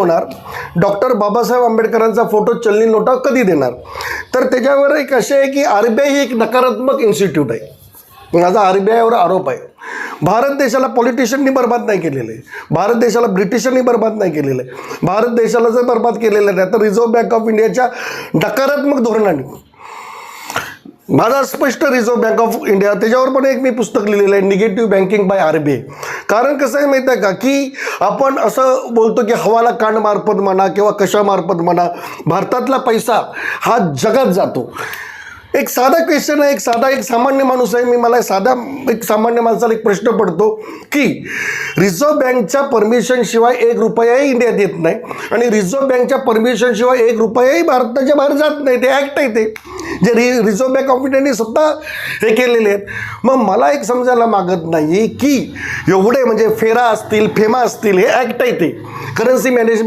होणार. डॉक्टर बाबासाहेब आंबेडकरांचा फोटो चलनी नोटा कधी देणार? तर त्याच्यावर एक असे आहे की आर बी आय ही एक नकारात्मक इन्स्टिट्यूट आहे. माझा आर बी आयवर आरोप आहे. भारत देशाला पॉलिटिशियननी बर्बाद नाही केलेलं. आहे भारत देशाला ब्रिटिशांनी बर्बाद नाही केलेलं. आहे भारत देशाला जर बर्बाद केलेलं नाही तर रिझर्व्ह बँक ऑफ इंडियाच्या नकारात्मक धोरणाने माझा स्पष्ट रिझर्व्ह बँक ऑफ इंडिया त्याच्यावर पण एक मी पुस्तक लिहिलेलं आहे negative banking by R B I कारण कसं आहे माहीत आहे का की आपण असं बोलतो की हवाला कांडमार्फत म्हणा किंवा कशामार्फत म्हणा भारतातला पैसा हा जगात जातो. एक साधा क्वेश्चन आहे एक साधा एक सामान्य माणूस आहे मी मला साधा एक सामान्य माणसाला एक प्रश्न पडतो की रिझर्व्ह बँकच्या परमिशनशिवाय एक रुपयाही इंडियात येत नाही आणि रिझर्व्ह बँकच्या परमिशनशिवाय एक रुपयाही भारताच्या बाहेर जात नाही ते ॲक्ट आहे ते. जे रि रिझर्व्ह बँक ऑफ इंडियाने सुद्धा हे केलेले आहेत. मग मला एक समजायला मागत नाही की एवढे म्हणजे फेरा असतील फेमा असतील हे ॲक्ट आहे ते. Currency management